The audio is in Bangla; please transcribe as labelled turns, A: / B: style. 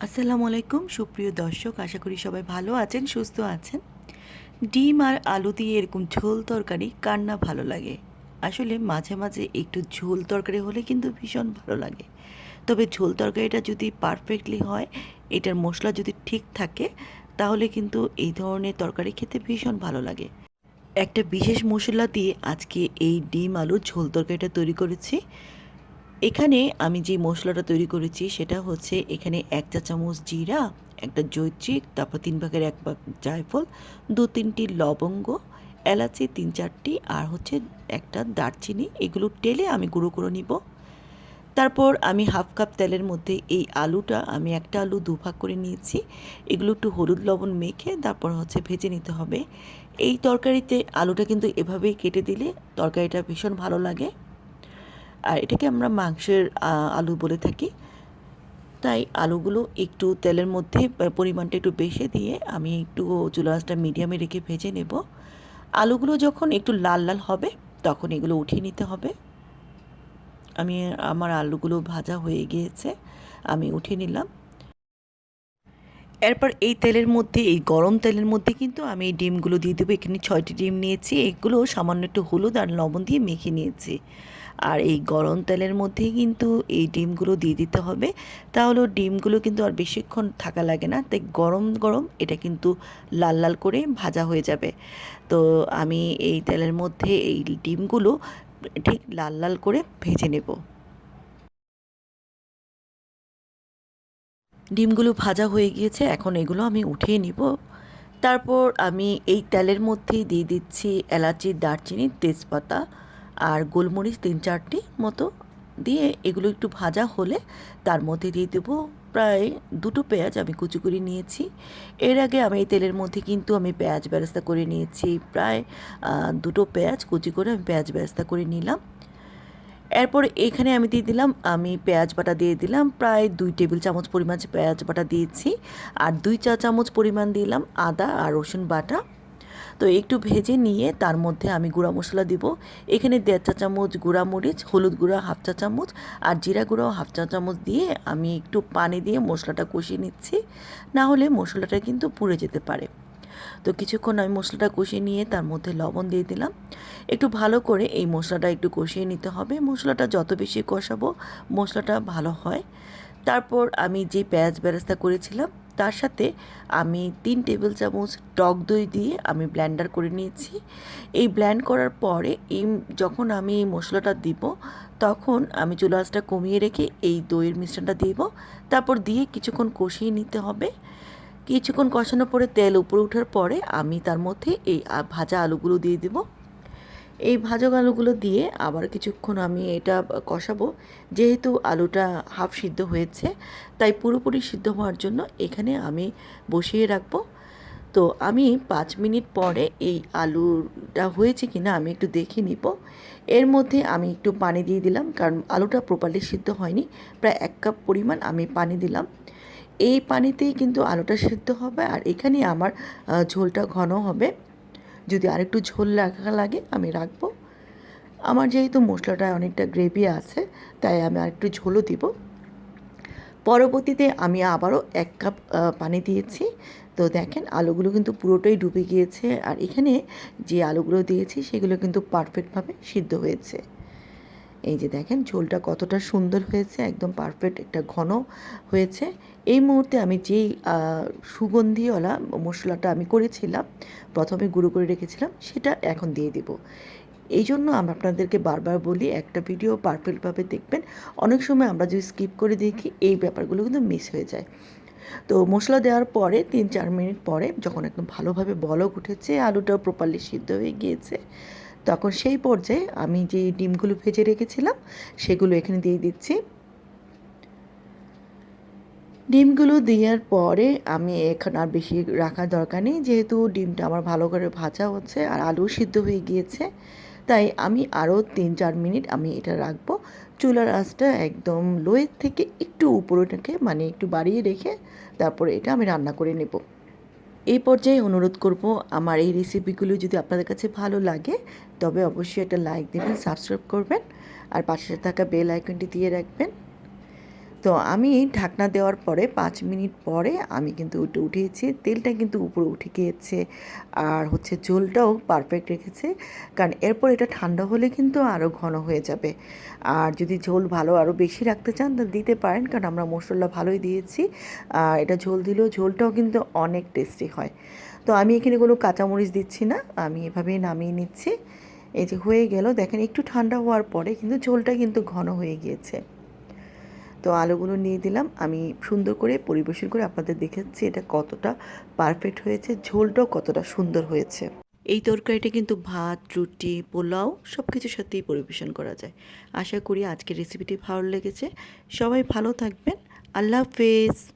A: আসসালামু আলাইকুম, সুপ্রিয় দর্শক, আশা করি সবাই ভালো আছেন, সুস্থ আছেন। ডিম আর আলু দিয়ে এরকম ঝোল তরকারি কার না ভালো লাগে? আসলে মাঝে মাঝে একটু ঝোল তরকারি হলে কিন্তু ভীষণ ভালো লাগে। তবে ঝোল তরকারিটা যদি পারফেক্টলি হয়, এটার মশলা যদি ঠিক থাকে, তাহলে কিন্তু এই ধরনের তরকারি খেতে ভীষণ ভালো লাগে। একটা বিশেষ মশলা দিয়ে আজকে এই ডিম আলুর ঝোল তরকারিটা তৈরি করেছি। এখানে আমি যে মশলাটা তৈরি করেছি সেটা হচ্ছে এখানে এক চা চামচ জিরা, একটা জৈত্রিক, তারপর তিন ভাগের এক ভাগ জায়ফল, দু তিনটি লবঙ্গ, এলাচি তিন চারটি, আর হচ্ছে একটা দারচিনি। এগুলো টেলে আমি গুঁড়ো করে নিব। তারপর আমি হাফ কাপ তেলের মধ্যে এই আলুটা আমি একটা আলু দুভাগ করে নিয়েছি। এগুলো একটু হলুদ লবণ মেখে তারপর হচ্ছে ভেজে নিতে হবে। এই তরকারিতে আলুটা কিন্তু এভাবেই কেটে দিলে তরকারিটা ভীষণ ভালো লাগে। আর এটাকে আমরা মাংসের আলু বলে থাকি। তাই আলুগুলো একটু তেলের মধ্যে পরিমাণটা একটু বেশি দিয়ে আমি একটু চুলা আঁচটা মিডিয়ামে রেখে ভেজে নেব। আলুগুলো যখন একটু লাল লাল হবে, তখন এগুলো উঠিয়ে নিতে হবে। আমি, আমার আলুগুলো ভাজা হয়ে গিয়েছে, আমি উঠিয়ে নিলাম। এরপর এই তেলের মধ্যে, এই গরম তেলের মধ্যে কিন্তু আমি এই ডিমগুলো দিয়ে দেবো। এখানে ছয়টি ডিম নিয়েছি, এগুলো সামান্য একটু হলুদ আর লবণ দিয়ে মেখে নিয়েছি। আর এই গরম তেলের মধ্যেই কিন্তু এই ডিমগুলো দিয়ে দিতে হবে। তাহলে ডিমগুলো কিন্তু আর বেশিক্ষণ থাকা লাগে না। তাই গরম গরম এটা কিন্তু লাল লাল করে ভাজা হয়ে যাবে। তো আমি এই তেলের মধ্যে এই ডিমগুলো ঠিক লাল লাল করে ভেজে নেব। ডিমগুলো ভাজা হয়ে গিয়েছে। এখন এগুলো আমি উঠিয়ে নিব। তারপর আমি এই তেলের মধ্যেই দিয়ে দিচ্ছি এলাচি, দারচিনি, তেজপাতা। আর গোলমরিচ তিন চারটি মতো দিয়ে এগুলো একটু ভাজা হলে তার মধ্যে দিয়ে দেবো প্রায় দুটো পেঁয়াজ আমি কুচি করে নিয়েছি। এর আগে আমি এই তেলের মধ্যে কিন্তু আমি পেঁয়াজ ব্যবস্থা করে নিয়েছি। প্রায় দুটো পেঁয়াজ কুচি করে আমি পেঁয়াজ ব্যবস্থা করে নিলাম। এরপর এখানে আমি দিয়ে দিলাম, আমি পেঁয়াজ বাটা দিয়ে দিলাম, প্রায় দুই টেবিল চামচ পরিমাণ পেঁয়াজ বাটা দিয়েছি। আর দুই চা চামচ পরিমাণ দিলাম আদা আর রসুন বাটা। তো একটু ভেজে নিয়ে তার মধ্যে আমি গুঁড়া মশলা দিব। এখানে দেড় চা চামচ গুঁড়া মরিচ, হলুদ গুঁড়া হাফ চা চামচ আর জিরা গুঁড়াও হাফ চা চামচ দিয়ে আমি একটু পানি দিয়ে মশলাটা কষিয়ে নিচ্ছি। না হলে মশলাটা কিন্তু পুড়ে যেতে পারে। তো কিছুক্ষণ আমি মশলাটা কষিয়ে নিয়ে তার মধ্যে লবণ দিয়ে দিলাম। একটু ভালো করে এই মশলাটা একটু কষিয়ে নিতে হবে। মশলাটা যত বেশি কষাবো, মশলাটা ভালো হয়। তারপর আমি যে পেঁয়াজ বেরেস্তা করেছিলাম তার সাথে আমি তিন টেবিল চামচ টক দই দিয়ে আমি ব্ল্যান্ডার করে নিয়েছি। এই ব্ল্যান্ড করার পরে এই যখন আমি এই মশলাটা দিব, তখন আমি চুলা আঁচটা কমিয়ে রেখে এই দইয়ের মিশ্রণটা দিব। তারপর দিয়ে কিছুক্ষণ কষিয়ে নিতে হবে। কিছুক্ষণ কষানোর পরে তেল উপরে ওঠার পরে আমি তার মধ্যে এই ভাজা আলুগুলো দিয়ে দেবো। এই ভাজক আলুগুলো দিয়ে আবার কিছুক্ষণ আমি এটা কষাবো। যেহেতু আলুটা হাফ সিদ্ধ হয়েছে, তাই পুরোপুরি সিদ্ধ হওয়ার জন্য এখানে আমি বসিয়ে রাখব। তো আমি পাঁচ মিনিট পরে এই আলুটা হয়েছে কি না আমি একটু দেখে নিব। এর মধ্যে আমি একটু পানি দিয়ে দিলাম, কারণ আলুটা প্রপারলি সিদ্ধ হয়নি। প্রায় এক কাপ পরিমাণ আমি পানি দিলাম। এই পানিতেই কিন্তু আলুটা সিদ্ধ হবে, আর এখানে আমার ঝোলটা ঘন হবে। যদি আরেকটু ঝোল রাখা লাগে, আমি রাখব। আমার যেহেতু মশলাটা অনেকটা গ্রেভি আছে, তাই আমি আরেকটু ঝোলও দিব। পরবর্তীতে আমি আবারও এক কাপ পানি দিয়েছি। তো দেখেন, আলুগুলো কিন্তু পুরোটাই ডুবে গিয়েছে। আর এখানে যে আলুগুলো দিয়েছি, সেগুলো কিন্তু পারফেক্টভাবে সিদ্ধ হয়েছে। এই যে দেখেন, ঝোলটা কতটা সুন্দর হয়েছে, একদম পারফেক্ট একটা ঘন হয়েছে। এই মুহূর্তে আমি যেই সুগন্ধিওয়ালা মশলাটা আমি করেছিলাম, প্রথমে গুঁড়ো করে রেখেছিলাম, সেটা এখন দিয়ে দিব। এই জন্য আমি আপনাদেরকে বারবার বলি, একটা ভিডিও পারফেক্টভাবে দেখবেন। অনেক সময় আমরা যদি স্কিপ করে দেখি, এই ব্যাপারগুলো কিন্তু মিস হয়ে যায়। তো মশলা দেওয়ার পরে, তিন চার মিনিট পরে, যখন একদম ভালোভাবে বলক উঠেছে, আলুটাও প্রপারলি সিদ্ধ হয়ে গিয়েছে তখন সেই পর্যায়ে আমি যে ডিমগুলো ভেজে রেখেছিলাম, সেগুলো এখানে দিয়ে দিচ্ছি। ডিমগুলো দেওয়ার পরে আমি এখন আর বেশি রাখার দরকার নেই, যেহেতু ডিমটা আমার ভালো করে ভাজা হচ্ছে আর আলু সিদ্ধ হয়ে গিয়েছে, তাই আমি আরও তিন চার মিনিট আমি এটা রাখব। চুলার আঁচটা একদম লোয়ের থেকে একটু উপরে মানে একটু বাড়িয়ে রেখে, তারপরে এটা আমি রান্না করে নেব। এই পর্যায়ে অনুরোধ করব আমার এই রেসিপিগুলো যদি আপনাদের কাছে ভালো লাগে, তবে অবশ্যই একটা লাইক দেবেন সাবস্ক্রাইব করবেন, আর পাশে থাকা বেল আইকনটি দিয়ে রাখবেন। তো আমি ঢাকনা দেওয়ার পরে পাঁচ মিনিট পরে আমি কিন্তু উঠে উঠিয়েছি তেলটা কিন্তু উপরে উঠে গিয়েছে আর হচ্ছে ঝোলটাও পারফেক্ট রেখেছে। কারণ এরপর এটা ঠান্ডা হলে কিন্তু আরও ঘন হয়ে যাবে। আর যদি ঝোল ভালো আরও বেশি রাখতে চান তো দিতে পারেন কারণ আমরা মশলা ভালোই দিয়েছি। আর এটা ঝোল দিলেও ঝোলটাও কিন্তু অনেক টেস্টি হয়। তো আমি এখানে কোনো কাঁচামরিচ দিচ্ছি না। আমি এভাবেই নামিয়ে নিচ্ছি। এই যে হয়ে গেল। দেখেন একটু ঠান্ডা হওয়ার পরে কিন্তু ঝোলটা কিন্তু ঘন হয়ে গিয়েছে। তো আলুগুলো নিয়ে দিলাম। আমি সুন্দর করে পরিবেশন করে আপনাদের দেখাচ্ছি এটা কতটা পারফেক্ট হয়েছে, ঝোলটাও কতটা সুন্দর হয়েছে। এই তরকারিটা কিন্তু ভাত, রুটি, পোলাও সব কিছুর সাথেই পরিবেশন করা যায়। আশা করি আজকের রেসিপিটি ভালো লেগেছে। সবাই ভালো থাকবেন। আল্লাহ হাফেজ।